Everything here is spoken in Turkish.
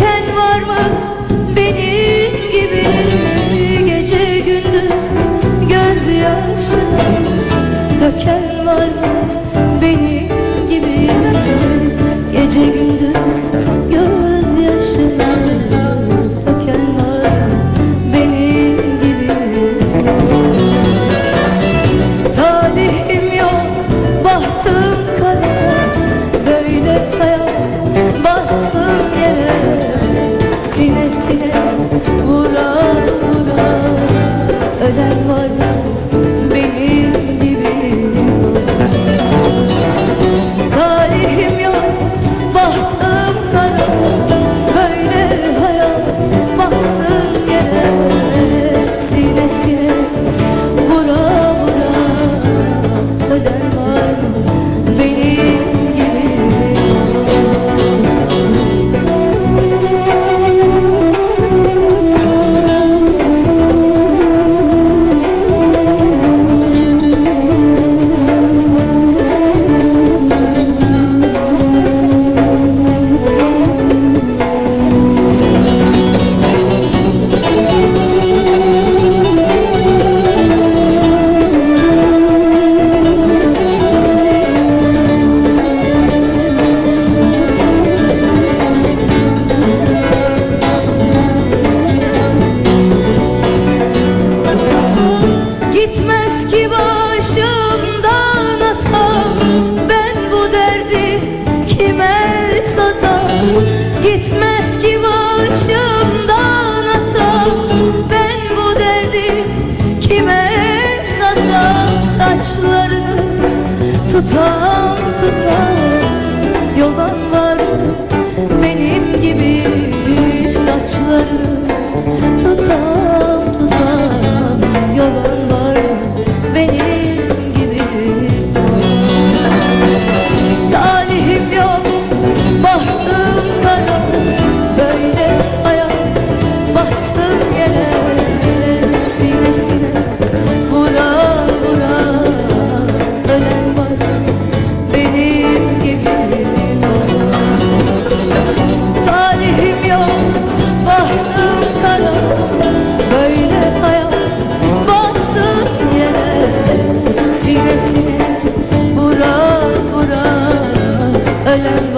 Diken var mı? Benim gibi Gece gündüz göz gözyaşını döken var mı? Benim gibi Gece gündüz tutar tutar. Yolan var benim gibi saçları. Tutar tutar. Yolan var benim alone.